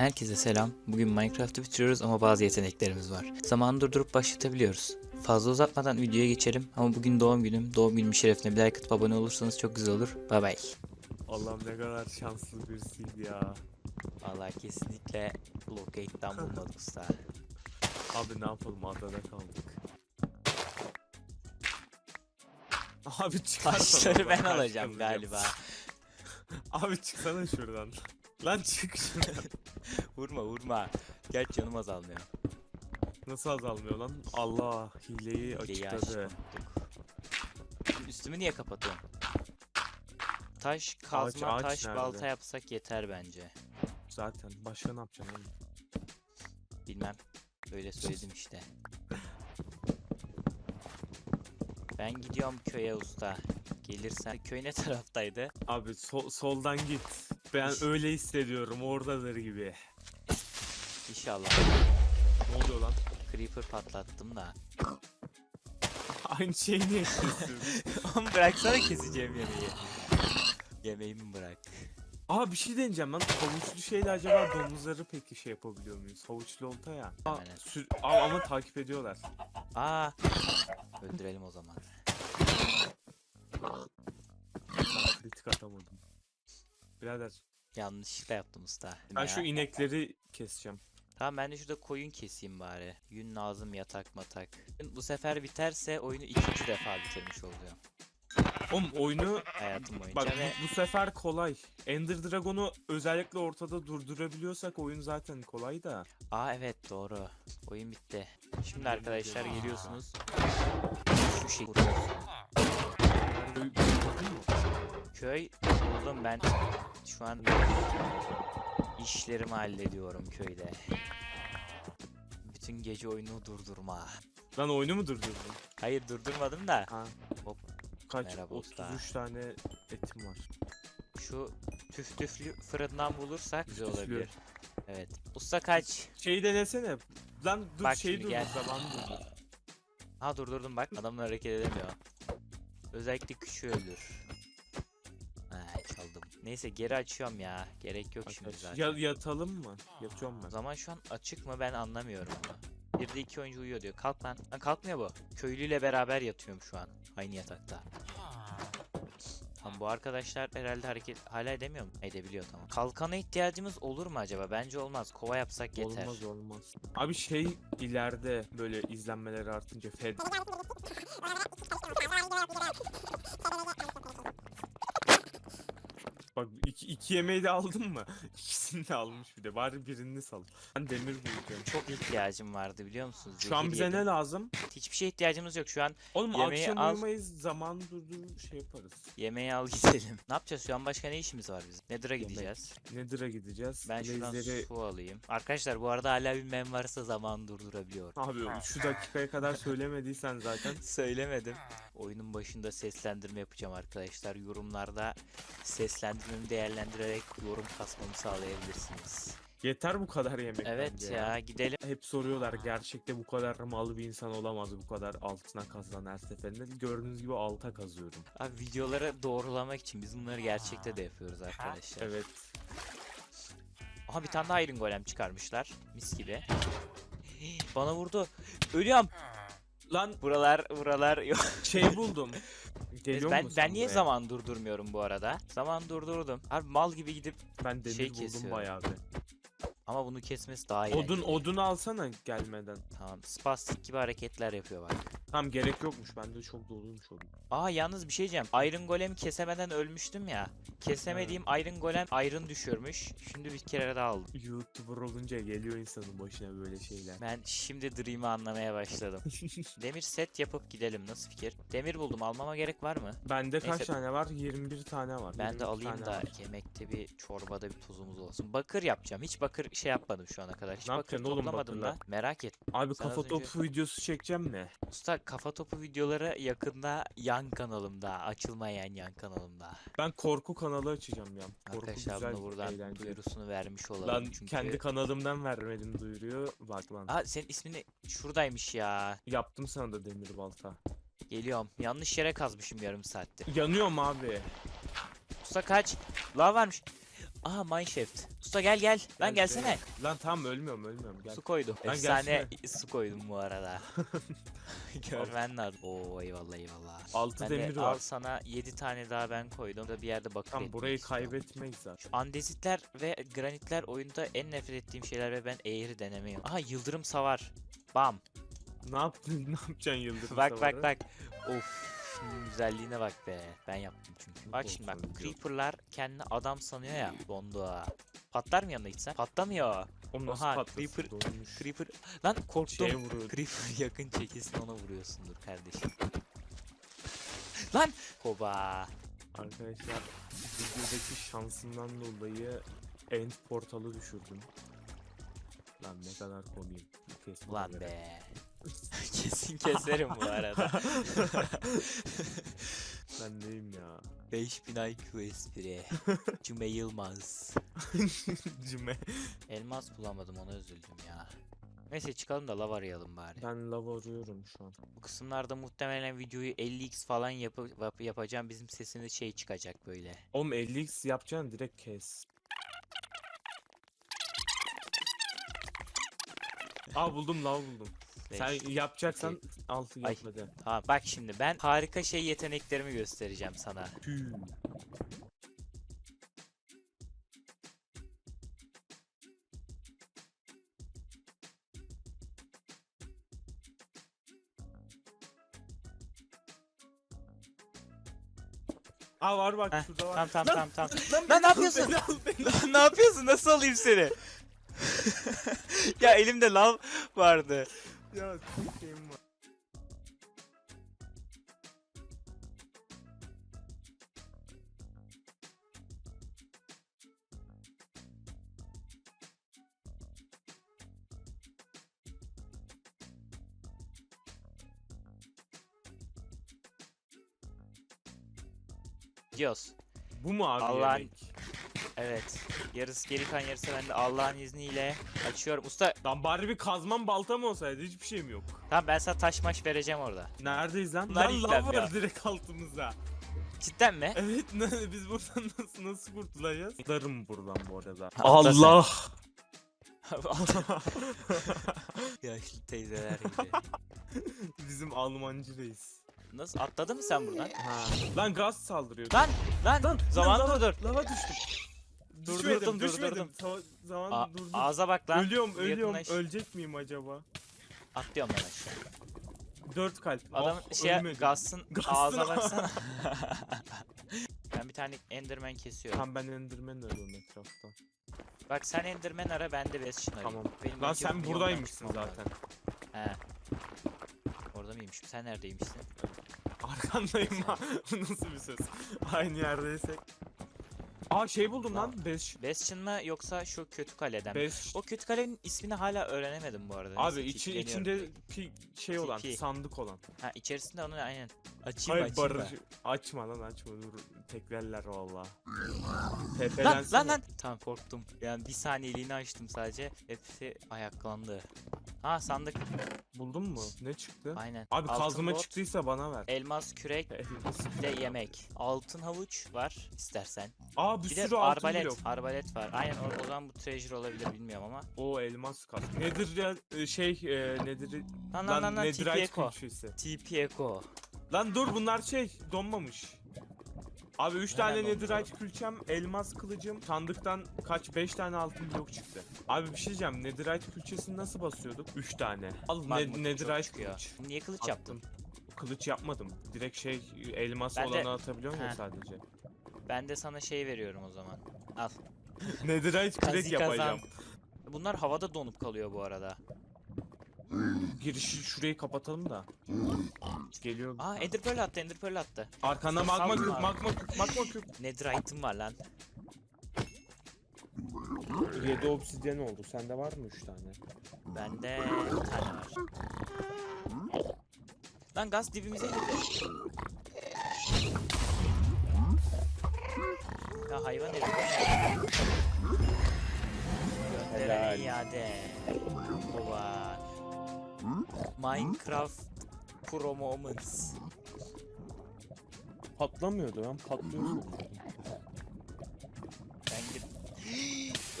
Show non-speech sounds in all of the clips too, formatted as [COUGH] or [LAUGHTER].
Herkese selam. Bugün Minecraft'ı bitiriyoruz ama bazı yeteneklerimiz var. Zamanı durdurup başlatabiliyoruz. Fazla uzatmadan videoya geçelim ama bugün doğum günüm. Doğum günüm şerefine bir like atıp abone olursanız çok güzel olur. Bay bay. Allah'ım ne kadar şanslı birisiydi ya. Vallahi kesinlikle locate'dan bulmadık usta. Abi ne yapalım adada kaldık. Abi çıkarsana. Taşları ben alacağım galiba. Abi çıksana şuradan. Lan çık şuradan. [LAUGHS] vurma vurma. Gerçi canım azalmıyor. Nasıl azalmıyor lan? Allah hileyi Hileyi açıkladı. açtık. Üstümü niye kapatıyorsun? Taş, kazma, ağaç taş, nerede? balta yapsak yeter bence. Zaten başka ne yapacaksın oğlum? Bilmem. Öyle söyledim işte. Ben gidiyorum köye usta. Gelirsen köy ne taraftaydı? Abi sol- soldan git. Ben öyle hissediyorum oradadır gibi. İnşallah. Ne oluyor lan? Creeper patlattım da. [LAUGHS] Aynı şeyi niye yapıyorsun? [LAUGHS] Bıraksana keseceğim yemeği. Yemeğimi bırak. Aa bir şey deneyeceğim lan. Havuçlu şeyle acaba domuzları peki şey yapabiliyor muyuz? Havuçlu olta ya. Aa, Hemen. sür- Aa, ama takip ediyorlar. Aa. Öldürelim o zaman. Kritik atamadım. Birader Yanlışlıkla yaptım usta. ben Ya. şu inekleri keseceğim. Tamam ben de şurada koyun keseyim bari. Yün lazım yatak matak. Bu sefer biterse oyunu ikinci defa bitirmiş oluyor. Oğlum oyunu Hayatım boyunca bak ve bu, bu sefer kolay. Ender Dragon'u özellikle ortada durdurabiliyorsak oyun zaten kolay da. Aa evet doğru. Oyun bitti. Şimdi arkadaşlar geliyorsunuz. Şu şey Köy buldum ben. Şu an işlerimi hallediyorum köyde. Bütün gece oyunu durdurma. Lan oyunu mu durdurdun? Hayır durdurmadım da. Ha. Hop, Kaç? merhaba usta. 33 tane etim var. Şu tüf tüflü fırından bulursak güzel Tüflü. olabilir. Evet. Usta kaç. Şeyi denesene. Lan dur Bak şeyi durdur gel. zaman durdur. Ha durdurdum bak adamlar hareket edemiyor. Özellikle küçüğü öldür. Neyse geri açıyorum ya. Gerek yok şimdi Arkadaş, zaten. Ya, yatalım mı? Yatıyorum O ben. zaman şu an açık mı ben anlamıyorum ama. Bir de iki oyuncu uyuyor diyor. Kalk lan. Lan kalkmıyor bu. Köylüyle beraber yatıyorum şu an. Aynı yatakta. Tamam bu arkadaşlar herhalde hareket hala edemiyor mu? Edebiliyor tamam. Kalkana ihtiyacımız olur mu acaba? Bence olmaz. Kova yapsak yeter. Olmaz olmaz. Abi şey ileride böyle izlenmeleri artınca fed Bak iki, yemeği de aldın mı? İkisini de [LAUGHS] almış bir de. Bari birini sal. Ben demir bulacağım. Çok ihtiyacım vardı biliyor musunuz? Şu an Zehir bize yedim. ne lazım? Hiçbir şeye ihtiyacımız yok. Şu an Oğlum Yemeği akşam al. uyumayız zaman durdur şey yaparız. yemeği al gidelim. [LAUGHS] ne yapacağız? Şu an başka ne işimiz var bizim? Nether'a gideceğiz. Nether'a gideceğiz. Ben şuradan Blaze'leri- su alayım. Arkadaşlar bu arada hala bilmeyen varsa zaman durdurabiliyor. Abi şu dakikaya kadar söylemediysen zaten. [LAUGHS] Söylemedim. Oyunun başında seslendirme yapacağım arkadaşlar. Yorumlarda seslendirmemi değerlendirerek yorum kasmamı sağlayabilirsiniz. Yeter bu kadar yemek Evet bence ya gidelim. Hep soruyorlar gerçekte bu kadar mal bir insan olamaz bu kadar altına kazan her seferinde. Gördüğünüz gibi alta kazıyorum. Abi videoları doğrulamak için biz bunları gerçekte de yapıyoruz arkadaşlar. Evet. Aha bir tane daha Iron Golem çıkarmışlar. Mis gibi. [GASPS] Bana vurdu. Ölüyorum. Lan Buralar buralar yok. şey buldum. [LAUGHS] Geliyor ben ben niye buraya? zaman durdurmuyorum bu arada? Zaman durdurdum. Abi mal gibi gidip Ben demir şey buldum kesiyorum. bayağı bir. ama bunu kesmesi daha iyi. Odun odun alsana gelmeden. Tamam. Spastik gibi hareketler yapıyor bak. Tam gerek yokmuş bende çok doluymuş odun. Aa yalnız bir şey diyeceğim. Iron Golem kesemeden ölmüştüm ya. Kesemediğim Iron Golem Iron düşürmüş. Şimdi bir kere daha aldım. YouTuber olunca geliyor insanın başına böyle şeyler. Ben şimdi Dream'i anlamaya başladım. [LAUGHS] Demir set yapıp gidelim. Nasıl fikir? Demir buldum. Almama gerek var mı? Bende kaç Neyse. tane var? 21 tane var. Ben 22 de alayım tane da var. yemekte bir çorbada bir tuzumuz olsun. Bakır yapacağım. Hiç bakır şey yapmadım şu ana kadar. Hiç Ne bakır yapacaksın oğlum toplamadım da. bakırla? Merak et. Abi Sen az kafa önce- topu videosu çekeceğim mi? Usta kafa topu videoları yakında yan kanalımda. Açılmayan yan kanalımda. Ben korku kanalı açacağım ya. Korku Arkadaşlar güzel, bunu buradan eğlenceli. duyurusunu vermiş olalım. Lan çünkü... kendi kanalımdan vermedim duyuruyor. Bak lan. Aa senin ismini şuradaymış ya. Yaptım sana da demir balta. Geliyorum. Yanlış yere kazmışım yarım saattir. Yanıyorum abi. Usta kaç. Lav varmış. Aha mineshaft. Usta gel gel. Lan Gel gelsene. şuraya. Lan tamam ölmüyorum ölmüyorum. Gel. Su koydum. Lan Efsane su koydum bu arada. [LAUGHS] Görmen lazım. Oo eyvallah eyvallah. Altı Ben de demir al var. sana 7 tane daha ben koydum. Da bir yerde bakır Tam burayı istiyorum. kaybetmeyiz zaten. Andezitler ve granitler oyunda en nefret ettiğim şeyler ve ben eğri denemiyorum. Aha yıldırım savar. Bam. Ne yaptın? [LAUGHS] Ne yapacaksın yıldırım bak savarı? bak bak. Of. şunun güzelliğine bak be. Ben yaptım çünkü. Bak şimdi bak. Creeper'lar kendini adam sanıyor ya. Dondu ha. Patlar mı yanına gitsen? Patlamıyor. Oğlum nasıl patlasın? Creeper- Donmuş. Creeper. Lan korktum. Şeye vuruyor. Creeper [LAUGHS] yakın çekilsin ona vuruyorsundur kardeşim. [LAUGHS] Lan! Hoba. Arkadaşlar videodaki şansımdan dolayı end portalı düşürdüm. Lan ne kadar komiyim. Kesme Ulan göre. be. [LAUGHS] Kesin keserim bu arada. Ben neyim ya? 5000 IQ espri. [LAUGHS] Cüme Yılmaz. [LAUGHS] Cime. Elmas bulamadım ona üzüldüm ya. Neyse çıkalım da lav arayalım bari. Ben lava arıyorum şu an. Bu kısımlarda muhtemelen videoyu 50x falan yapı- yap- yapacağım. Bizim sesimiz şey çıkacak böyle. Oğlum 50x yapacaksın direkt kes. Aa buldum lav buldum. Sen yapacaksan altı Ay. Tamam bak şimdi ben harika şey yeteneklerimi göstereceğim sana. Tüh. Aa var bak Heh, şurada var. Tamam tamam tamam tamam. Lan, Lan ne yapıyorsun? beni al, beni al. [LAUGHS] ne yapıyorsun? Nasıl alayım seni? [LAUGHS] ya elimde lav vardı. Ya çok şeyim var. Gidiyoruz. Bu mu abi Allah'ın- yemek? Evet. Yarısı geri kan yarısı ben de Allah'ın izniyle açıyorum. Usta Lan bari bir kazmam balta mı olsaydı hiçbir şeyim yok. tamam ben sana taş maş vereceğim orada. Neredeyiz lan? Bunlar lan lav yüklenmiyor. var direkt altımızda. Cidden mi? Evet [LAUGHS] ne, biz buradan nasıl nasıl kurtulacağız? Darım buradan bu arada. Atla sen. Allah! [LAUGHS] Yaşlı teyzeler gibi. [LAUGHS] Bizim Almancı reis. Nasıl atladın mı sen buradan? Ha. Lan gaz saldırıyor. Lan lan, Lan, zaman lan, lava, durdur. Lava düştüm. Durdurdum, Düşmedim, düşmedim. durdurdum. Sa- zaman A- durdum. ağza bak lan. ölüyorum, ölüyorum. yakınlaş. Ölecek miyim acaba? Atlıyorum ben aşağı. Dört kalp. Adamın Oh, şey ölmedim. Gass'ın Gass'ın ağzına ağzı. baksana. [LAUGHS] ben bir tane Enderman kesiyorum. Tam ben Enderman arıyorum etraftan. Bak sen Enderman ara ben de Bastion arayayım. Tamam. Benim Lan sen bu buradaymışsın zaten. He. Orada mıymışım? Sen neredeymişsin? Arkandayım ha. [LAUGHS] Nasıl bir söz? Aynı yerdeysek. Aa şey buldum lan. Beş. Bastion mı yoksa şu kötü kaleden mi? Beş. O kötü kalenin ismini hala öğrenemedim bu arada. Abi Neyse, içi, kilitleniyorum. içinde pi- şey olan, TP. sandık olan. Ha içerisinde onu aynen. Açayım Hayır açayım barış. da. Açma lan açma dur. Teklerler valla. Lan Tepelensene. lan lan. Tamam korktum. Yani bir saniyeliğine açtım sadece. Hepsi ayaklandı. Ha sandık. Buldun mu? Ne çıktı? Aynen. Abi Altın kazma bot, çıktıysa bana ver. Elmas kürek [LAUGHS] de yemek. Altın havuç var istersen. Aa bir, Bir de sürü altın arbalet. blok. Arbalet var. Aynen o, o zaman bu treasure olabilir bilmiyorum ama. O elmas kas. Nedir ya e, şey e, nedir? Lan lan Lan lan lan TP külçesi. TP Echo. Lan dur bunlar şey donmamış. Abi 3 tane netherite külçem, elmas kılıcım, sandıktan kaç 5 tane altın blok çıktı. Abi bir şey diyeceğim. Netherite külçesini nasıl basıyorduk? 3 tane. Al Magma ne, netherite çıkıyor. kılıç. Niye kılıç Attım. yaptın? Kılıç yapmadım. Direkt şey elmas Ben de- olanı atabiliyorum ya Heh. sadece. Ben de sana şey veriyorum o zaman. Al. [LAUGHS] Netherite kürek Kazi kazan. yapacağım. Bunlar havada donup kalıyor bu arada. Girişi şurayı kapatalım da. Geliyor. Aa Ender Pearl attı, Ender Pearl attı. Arkanda magma küp, abi. magma küp, magma küp. Netherite'ım var lan. 7 obsidyen oldu. Sende var mı 3 tane? Bende bir tane var. Lan gaz dibimize girdi. Ya hayvan herif. Gönderen Helal. iade. Baba. Minecraft Pro Moments. Patlamıyordu ben patlıyor sanıyordum. Ben gidip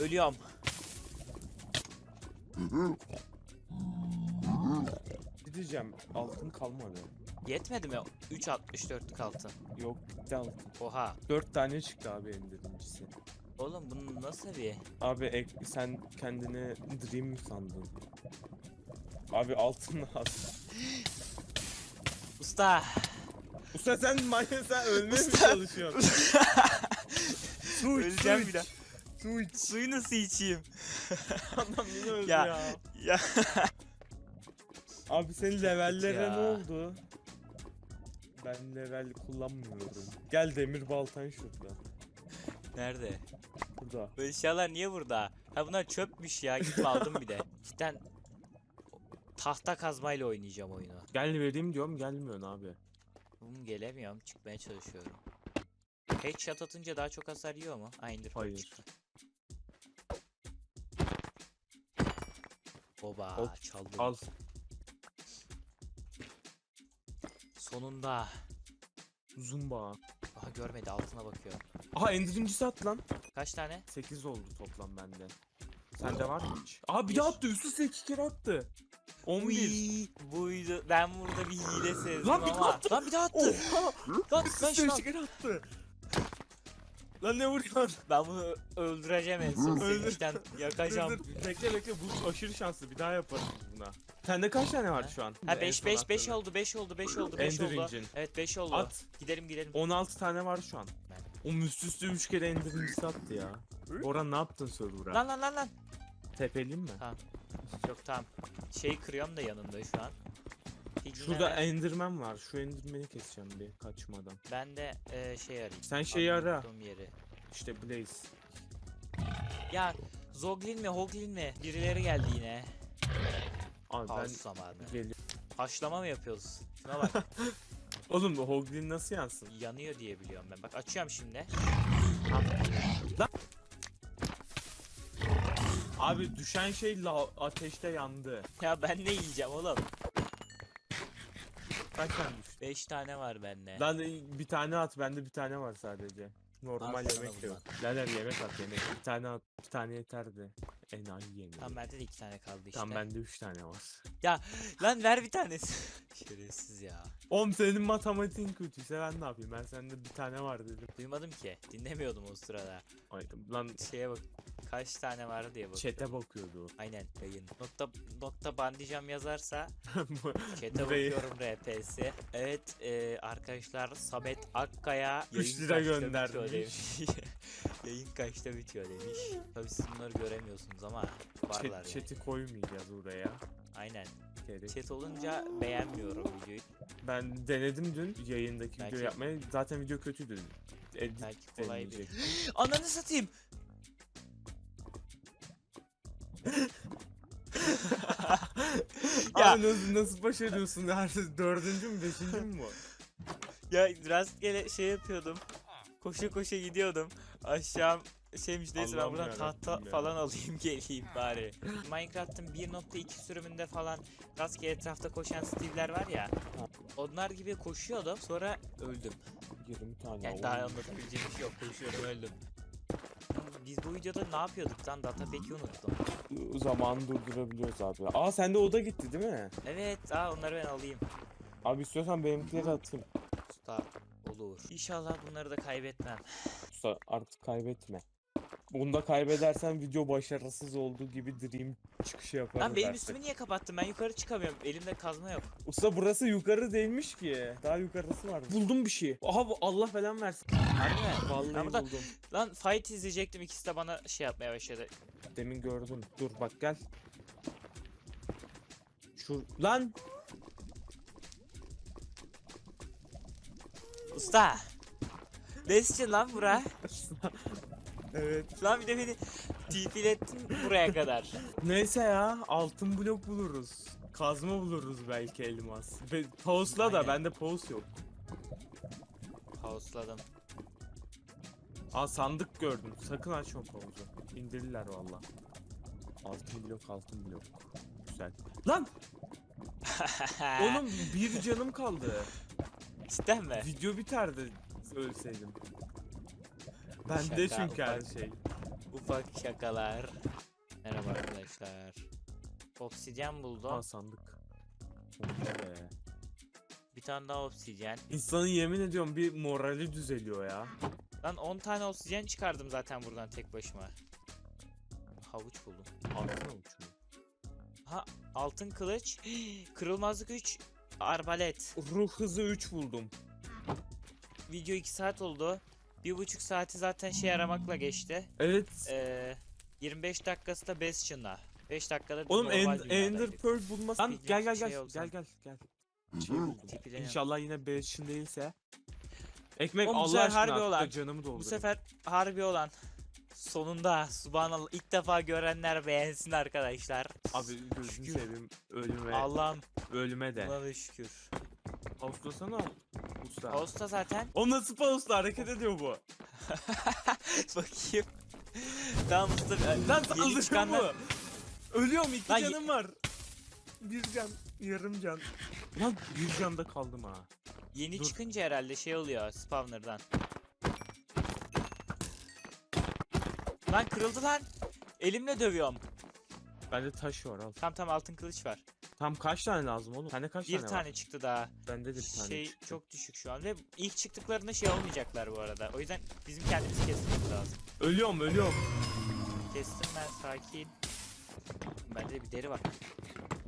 [GASPS] Ölüyorum. Bir diyeceğim altın kalmadı. Yetmedi mi? 3.64'lük altın. Yok bitti altın. Oha. 4 tane çıktı abi endirincisi. Oğlum bunun nasıl bir? Abi ek, sen kendini dream mi sandın? Abi altın az. Usta. Usta sen manyak sen ölmeye mi Usta. çalışıyorsun? [LAUGHS] su iç, Öleceğim bir daha. Su iç. Suyu nasıl içeyim? [LAUGHS] Adam yine öldü Ya. ya. Ya. Abi senin levellere ya. ne oldu? Ben level kullanmıyorum. Gel demir baltan şurada. Nerede? Burada. Bu eşyalar niye burada? Ha bunlar çöpmüş ya. Gitme aldım bir de. Cidden tahta kazmayla oynayacağım oyunu. Gel vereyim diyorum gelmiyorsun abi. Bum gelemiyorum. Çıkmaya çalışıyorum. Headshot atınca daha çok hasar yiyor mu? Aynı Hayır. çıktı. Oba Al, çaldım. Al. Sonunda. Zumba. Aha görmedi altına bakıyor. Aha endirincisi at lan. Kaç tane? 8 oldu toplam bende. Sende var mı hiç? Aha bir Bir. attı üst üste iki kere attı. 11. Uy, buydu. Ben burada bir hile sezdim Lan bir ama. daha attı. Lan bir daha attı. Lan ben iki kere attı. Lan ne vuruyorsun? Ben bunu öldüreceğim en son Öldür. sevinçten yakacağım. Dur, dur. Bekle bekle bu aşırı şanslı bir daha yaparız buna. Sende kaç tane var şu an? Ha En 5 son 5 5 attığın. oldu 5 oldu 5 oldu 5 Ender oldu. Engine. Evet 5 oldu. At. Gidelim gidelim. 16 tane var şu an. O üst üste 3 kere endirincisi attı ya. Boran ne yaptın server'a? Lan lan lan lan. Tepeliyim mi? Tamam. Yok tamam. Şey kırıyorum da yanında şu an. Higine Şurada ve endirmen var. Şu endirmeni keseceğim bir kaçmadan. ben de e, şey arayayım. Sen şeyi ara. unuttuğum Yeri. İşte Blaze. Ya Zoglin mi Hoglin mi? Birileri geldi yine. Abi ben zamanı. geliyorum. Haşlama mı yapıyoruz? Şuna bak. [LAUGHS] Oğlum Hoglin nasıl yansın? yanıyor diye biliyorum ben. Bak açıyorum şimdi. Abi düşen şey la ateşte yandı. Ya ben ne yiyeceğim oğlum? Kaç tane düştü? 5 tane var bende. Lan e, bir tane at bende bir tane var sadece. Normal Al sana yemek de yok. bundan. Laler yemek at yemek. Bir tane at. Bir tane yeterdi. Enayi yemeği. Tam bende de 2 tane kaldı işte. Tam bende 3 tane var. Lan ver bir tanesi. [LAUGHS] Şerefsiz ya. Oğlum senin matematiğin kötüyse ben ne yapayım? Ben sende bir tane var dedim. Duymadım ki. Dinlemiyordum o sırada. Ay, lan Şeye bak. Kaç tane var diye bak. chat'e bakıyordu. Aynen yayın. Nokta nokta bandicam yazarsa [LAUGHS] Burayı- bakıyorum RP'si. Evet e, arkadaşlar Samet Akkaya Üç lira kaçta göndermiş. bitiyor demiş. [LAUGHS] yayın kaçta bitiyor demiş. Tabii siz bunları göremiyorsunuz ama varlar Chat, yani. chat'i koymayacağız oraya. Aynen. Gerek. Chat olunca beğenmiyorum videoyu. Ben denedim dün yayındaki Belki- video yapmayı. Zaten video kötüydü. Edit Belki kolay bir. deneyecek. [GASPS] Ananı satayım. Ya Abi nasıl, nasıl başarıyorsun? Her dördüncü mü beşinci mü bu? [LAUGHS] ya rastgele şey yapıyordum. Koşa koşa gidiyordum. Aşağı şeymiş neyse ben buradan tahta ya. falan [LAUGHS] alayım geleyim bari. Minecraft'ın 1.2 sürümünde falan rastgele etrafta koşan Steve'ler var ya. Onlar gibi koşuyordum sonra öldüm. 20 tane. Yani daha anlatabileceğim bir şey yok koşuyorum öldüm. Biz bu videoda ne yapıyorduk lan data peki unuttum. Zamanı durdurabiliyoruz abi. Aa sende oda gitti değil mi? Evet aa onları ben alayım. Abi istiyorsan benimkileri atayım. Usta olur. İnşallah bunları da kaybetmem. Usta artık kaybetme. Bunda kaybedersen video başarısız olduğu gibi dream çıkışı yaparız Lan benim artık. üstümü niye kapattın? Ben yukarı çıkamıyorum. Elimde kazma yok. Usta burası yukarı değilmiş ki. Daha yukarısı var. Buldum bir şey. Aha bu Allah falan versin. Harbi mi? Vallahi Ben burada- buldum. Lan fight izleyecektim. ikisi de bana şey yapmaya başladı. Demin gördüm. Dur bak gel. Şu lan Usta. Destin lan bura. [LAUGHS] evet. Lan bir de beni TP'lettin buraya kadar. [LAUGHS] Neyse ya altın blok buluruz. Kazma buluruz belki elmas. Be Pausla da Aynen. bende pause yok. House'ladım. Aa sandık gördüm. Sakın açma pause'u. İndirirler valla. Altın blok altın blok. Güzel. Lan [LAUGHS] oğlum bir canım kaldı. Cidden mi? Video biterdi ölseydim. Bende Şaka, çünkü her ufak. şey. Ufak şakalar. Merhaba arkadaşlar. Obsidyen buldum. Aa sandık. Bir tane daha obsidyen. İnsanın yemin ediyorum bir morali düzeliyor ya. Lan 10 tane obsidyen çıkardım zaten buradan tek başıma. Havuç buldum. Altına uçuyor. Ha altın kılıç. [GASPS] Kırılmazlık 3. Arbalet. Ruh hızı 3 buldum. Video 2 saat oldu. Bir buçuk saati zaten şey aramakla geçti. Evet. Ee, 25 dakikası da Bastion'la. 5 dakikada Oğlum End- Ender. Pearl bulmaz. Lan Bir gel gel şey gel. Gel gel gel. Şey. İnşallah yine Bastion değilse. Ekmek Oğlum Allah aşkına harbi olan. canımı doldur. Bu sefer harbi olan. Sonunda subhanallah ilk defa görenler beğensin arkadaşlar. Abi gözünü Şükür. seveyim ölüme Allah'ım ölüme de. buna da şükür. Ağustos'ta Usta. Ağustos zaten. O nasıl pausta hareket ediyor bu? [LAUGHS] Bakayım. tamam Mustafa. Lan saldırıyor çıkanlar- bu. Ölüyorum iki Lan ye- canım var. Bir can, yarım can. Lan bir canda kaldım ha. Yeni Dur. çıkınca herhalde şey oluyor spawner'dan. Lan kırıldı lan. Elimle dövüyorum. Bende taş var al. Tam tam altın kılıç var. Tam kaç tane lazım oğlum? Sende kaç Bir tane, tane var? çıktı daha. Bende de bir tane Şey çıktı. çok düşük şu an ve ilk çıktıklarında şey olmayacaklar bu arada. O yüzden bizim kendimizi kesmemiz lazım. Ölüyorum ölüyorum. Kestim ben sakin. Bende de bir deri var.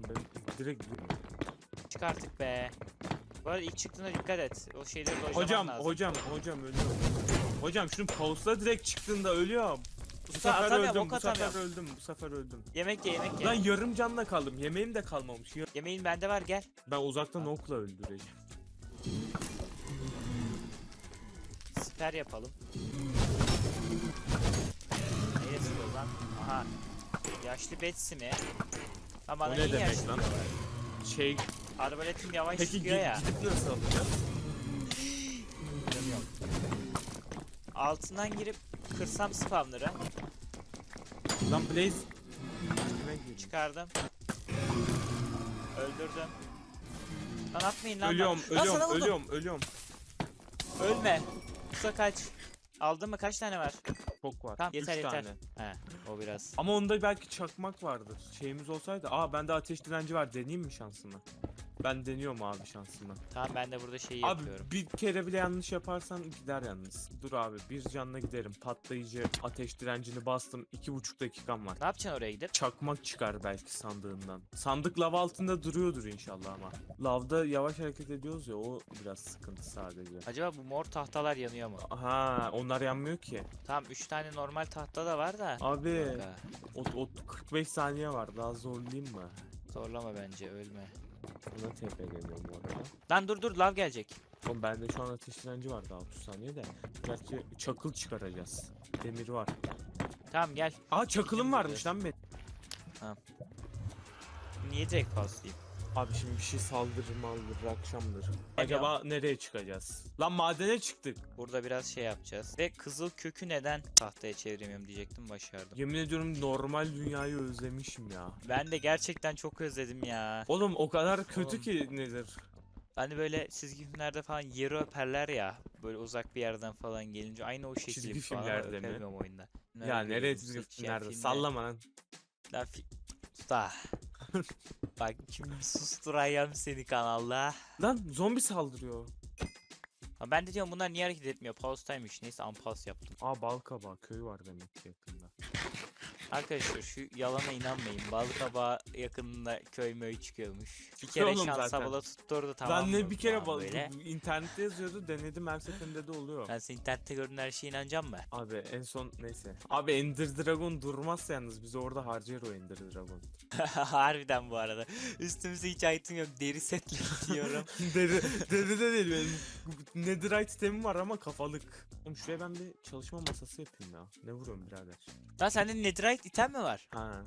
Ben direkt. Çık artık be. Bu arada ilk çıktığına dikkat et. O şeyleri dojlaman Hocam lazım. hocam hocam ölüyorum. Hocam şunun pausta direkt çıktığında ölüyorum. Bu Usta sefer atamıyorum, öldüm, ok bu sefer atamıyorum. öldüm, bu sefer öldüm. Yemek ye yemek ye. Lan yarım canla kaldım. Yemeğim de kalmamış. Ya- Yemeğin bende var gel. Ben uzaktan okla öldüreceğim. Siper yapalım. Neyle sıkıyor lan? Aha. Yaşlı Betsy mi? Bana O ne demek yaşlı lan? diyorlar? Şey, Arbaletim yavaş peki sıkıyor gi- ya. gidip nasıl alacağız? Altından girip kırsam spawner'ı Lan Blaze. Çıkardım. Öldürdüm. Lan atmayın lan. Ölüyorum. Lan ölüyorum, vurdum. ölüyorum, ölüyorum. Ölme. Usta kaç. Aldın mı kaç tane var? Çok var. Tamam Üç yeter yeter. tane. He o biraz. Ama onda belki çakmak vardır. Şeyimiz olsaydı. Aa bende ateş direnci var. Deneyeyim mi şansımı? Ben deniyorum abi şansımı. Tamam ben de burada şeyi Abi yapıyorum. bir kere bile yanlış yaparsan gider yalnız. Dur abi bir canla giderim. Patlayıcı ateş direncini bastım. iki buçuk dakikam var. Ne yapacaksın oraya gidip? Çakmak çıkar belki sandığından. Sandık lav altında duruyordur inşallah ama. Lavda yavaş hareket ediyoruz ya o biraz sıkıntı sadece. Acaba bu mor tahtalar yanıyor mu? Ha onlar yanmıyor ki. Tamam 3 tane normal tahta da var da. Abi Aga, o, o 45 saniye var daha zorlayayım mı? Zorlama bence ölme. Buna TP geliyorum bu arada. Lan dur dur lav gelecek. Oğlum bende şu an ateş direnci var daha 30 saniye de. Gerçi çakıl çıkaracağız. Demir var. Tamam gel. Aa çakılım varmış lan benim. Niye direkt paslayayım? Abi şimdi bir şey saldırır maldırır akşamdır. Acaba nereye çıkacağız? Lan madene çıktık. Burada biraz şey yapacağız. Ve kızıl kökü neden tahtaya çeviremiyorum diyecektim başardım. Yemin ediyorum normal dünyayı özlemişim ya. Ben de gerçekten çok özledim ya. Oğlum o kadar kötü Oğlum. ki nedir? Hani böyle çizgi filmlerde falan yeri öperler ya. Böyle uzak bir yerden falan gelince aynı o şekilde Çizgi falan filmlerde mi? öpemiyorum oyunda. ya nereye çizgi filmlerde? Sallama lan. Lan fi... Usta. [LAUGHS] Bak şimdi susturayım seni kanalda. Lan zombi saldırıyor. Ha ben de diyorum bunlar niye hareket etmiyor? Pausa'ymış. Neyse unpause yaptım. Aa Balkabağ köyü var demek ki yakında. Arkadaşlar şu yalana inanmayın. Balıkaba yakınında köy möy çıkıyormuş. Bir kere Oğlum şansa zaten. bala tutturdu tamam ne mı bir kere bal- böyle. internette yazıyordu denedim her seferinde de oluyor. Ben senin internette gördüğün her şeye inanacağım mı? Abi en son neyse. Abi Ender Dragon durmazsa yalnız bizi orada harcar o Ender Dragon. [LAUGHS] Harbiden bu arada. Üstümüzde hiç item yok. Deri setle gidiyorum. [LAUGHS] deri, deri de değil benim. Netherite itemim var ama kafalık. Oğlum şuraya ben bir çalışma masası yapayım ya. Ne vuruyorum birader? Lan sende netherite item mi var? Ha.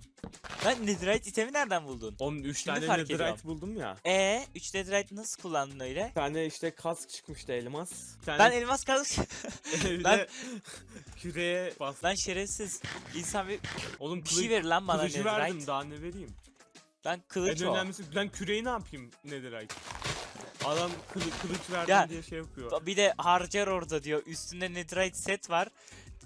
Lan netherite itemi nereden buldun? Oğlum 3 Şimdi tane fark netherite ediyorum. buldum ya. E 3 netherite nasıl kullandın öyle? Bir tane işte kask çıkmıştı elmas. Bir tane Lan elmas bir lan- de küreye bas. lan şerefsiz. İnsan bir, Oğlum bir kılıç, şey ver lan bana kılıcı netherite. verdim daha ne vereyim? Lan kılıç en o. önemlisi ben küreği ne yapayım netherite? Adam kılı, kılıç verdim Ya, diye şey yapıyor. Bir de harcar orada diyor. Üstünde netherite set var.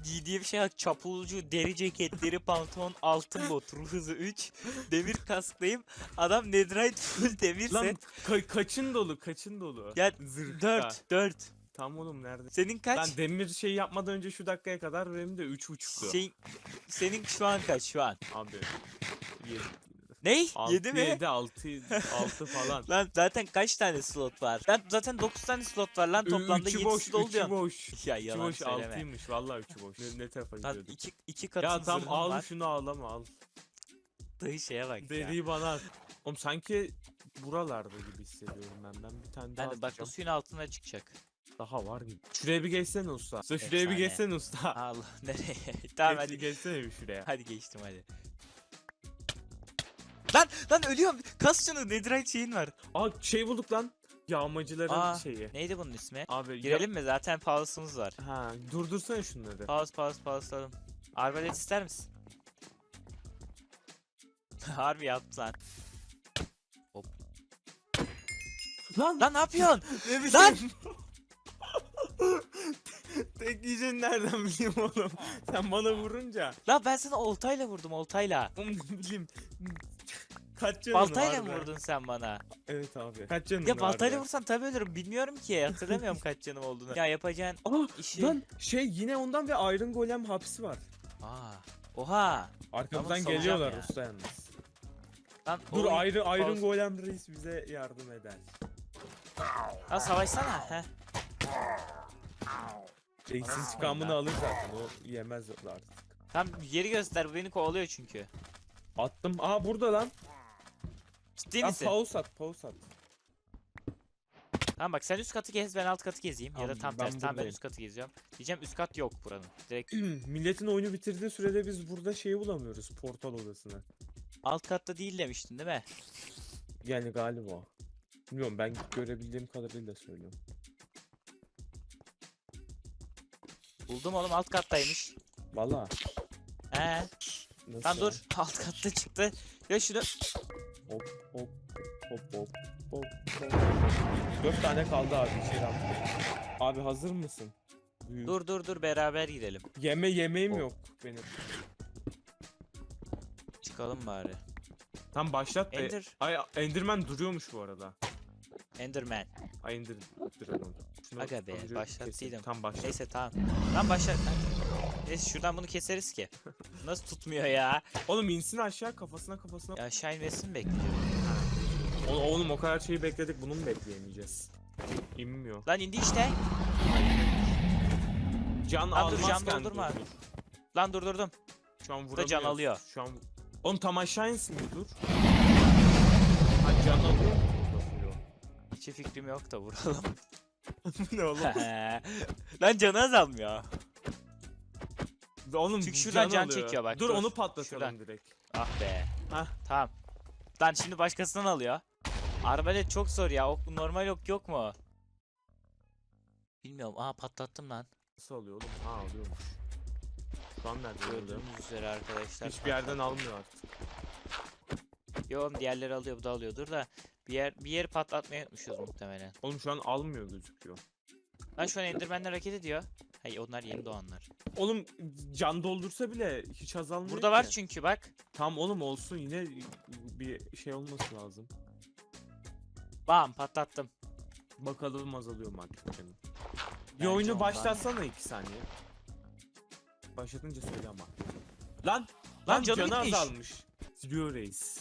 Giydiği bir şey var. Çapulcu, deri ceket, deri pantolon, altın bot, ruh hızı 3. Demir kasklıyım. Adam netherite full demir Lan set. ka- kaçın dolu kaçın dolu. Ya Zırhta. 4, 4. Tam oğlum nerede? Senin kaç? Ben demir şey yapmadan önce şu dakikaya kadar benim de 3.5'tu. Şey, senin şu an kaç şu an? Abi. 7. Ney? 6, 7 mi? 7 6 6 falan. [LAUGHS] Lan zaten kaç tane slot var? Lan zaten 9 tane slot var lan toplamda 3'ü 7'si boş, dolu 3'ü diyorsun. boş. [LAUGHS] Ya 3'ü yalan boş söyleme. 6'ymış vallahi 3'ü boş. Ne, ne tarafa Lan gidiyorduk? iki, iki katın Ya tam al var. şunu ağlama al. Dayı şeye bak ya. Deriyi bana at. Oğlum sanki buralarda gibi hissediyorum ben. Ben bir tane daha Ben de bak bu atacağım. suyun altına çıkacak. Daha var gibi. Şuraya bir geçsene usta. Usta şuraya bir Efsane. geçsene usta. Allah [LAUGHS] nereye? tamam Geç- hadi. Geçsene bir şuraya. Hadi geçtim hadi. Lan lan ölüyorum. Kas şunu netherite şeyin var. Aa şey bulduk lan. Yağmacıların Aa, şeyi. Neydi bunun ismi? Abi ya- Girelim mi? Zaten pause'umuz var. Ha durdursana şunları. Pause pause pause'layalım. Arbalet ister misin? [LAUGHS] Harbi yaptı lan. Lan Lan ne yapıyorsun? [LAUGHS] ne Lan! biçim? [LAUGHS] Tek yiyeceğini nereden bileyim oğlum? Sen bana vurunca. Lan ben sana oltayla vurdum oltayla. Oğlum ne bileyim. Kaç canın Baltayla mı vurdun sen bana? Evet abi. Kaç canın Ya baltayla vardı? vursan tabii ölürüm. Bilmiyorum ki. Hatırlamıyorum kaç canım olduğunu. Ya yapacağın Aa [LAUGHS] işi. lan şey yine ondan ve Iron Golem hapsi var. Aa. Oha. Arkamızdan salacağım geliyorlar ya. usta yalnız. Lan Dur oğlum, Iron, Iron Golem reis bize yardım eder. Ha savaşsana. Heh. Reisin çıkamını alır zaten o yemez artık. Tam yeri göster. Bu beni kovalıyor çünkü. Attım. Aa burada lan. Ciddi Aa, misin? pause at pause at. Tamam bak sen üst katı gez ben alt katı gezeyim. ya da Tamam, tam ben tersi. Tamam ben buradayım. üst katı geziyorum. Diyeceğim üst kat yok buranın. Direkt [CLEARS THROAT] Milletin oyunu bitirdiği sürede biz burada şeyi bulamıyoruz portal odasını. alt katta değil demiştin değil mi? Yani galiba. Bilmiyorum ben görebildiğim kadarıyla söylüyorum. Buldum oğlum alt kattaymış. Valla. He. Nasıl ya? dur. Alt katta çıktı. Ya şunu. Hop hop hop hop hop hop. Dört tane kaldı abi içeri attım. Abi hazır mısın? Büyük. Dur dur dur beraber gidelim. Yeme yemeğim Hop. yok benim. Çıkalım bari. Tam başlat da. Ender. Ay Enderman duruyormuş bu arada. Enderman. Ay Ender. Şunu Aga be, başlattıydım. Tam başlat. Neyse tamam. Lan başla. Neyse şuradan bunu keseriz ki. [LAUGHS] Nasıl tutmuyor ya? Oğlum insin aşağı kafasına kafasına. Ya aşağı inmesini? O- Oğlum o kadar şeyi bekledik bunu mu bekleyemeyeceğiz? İnmiyor. Lan indi işte. Can Lan dur, can almazken doldurma. dur, dur. Lan durdurdum. Şu an da can alıyor. Şu an Oğlum tam aşağı insin bir dur. Ha can alıyor. Hiç fikrim yok da vuralım. [LAUGHS] Ne oğlum? [LAUGHS] Lan canı azalmıyor. oğlum Çünkü şuradan can alıyor. çekiyor bak, Dur, dur. onu patlatalım Şuradan. direkt. Ah be. Hah. Tamam. Lan şimdi başkasından alıyor. Arbalet çok zor ya. Ok normal ok yok mu? Bilmiyorum. Aa patlattım lan. Nasıl alıyor oğlum? Ha alıyormuş. Şu an nerede? Gördüğünüz üzere arkadaşlar. Hiçbir yerden almıyor artık. Yok diğerleri alıyor bu da alıyordur da bir yer bir yeri patlatmayı unutmuşuz muhtemelen. Oğlum şu an almıyor gözüküyor. Lan şu an Enderman'ler hareket ediyor. Hayır onlar yeni doğanlar. Oğlum can doldursa bile hiç azalmıyor Burada var ki. çünkü bak. Tam oğlum olsun yine bir şey olması lazım. Bam patlattım. Bakalım azalıyor mu artık canım. Bir oyunu başlatsana 2 saniye. Başlatınca söyle ama. Lan! Lan Lan canı canı azalmış. Zilio Reis.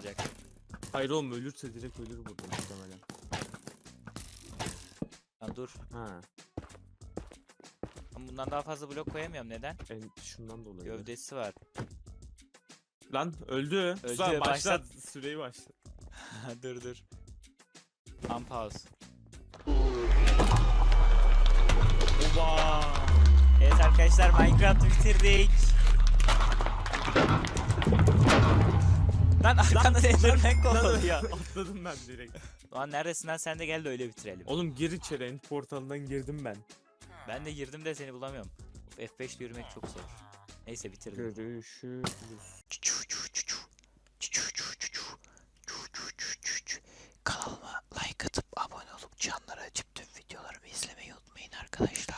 Olacak. Hayır oğlum ölürse direkt ölür burada muhtemelen. Lan dur. Ha. Ama bundan daha fazla blok koyamıyorum. Neden? En, şundan dolayı. Gövdesi var. Lan öldü. Öldü, Lan başlat. başlat. Süreyi başlat. [LAUGHS] dur dur. Unpause. Oba! Evet arkadaşlar Minecraft bitirdik. Lan arkandan [LAUGHS] Enderman kovalıyor. Atladım ben direkt. Lan neredesin lan sen de gel de öyle bitirelim. Oğlum gir içeri end portalından girdim ben. Ben de girdim de seni bulamıyorum. Of, F5 ile yürümek çok zor. Neyse bitirdim. Görüşürüz. Kanalıma like atıp abone olup canları açıp tüm videolarımı izlemeyi unutmayın. arkadaşlar.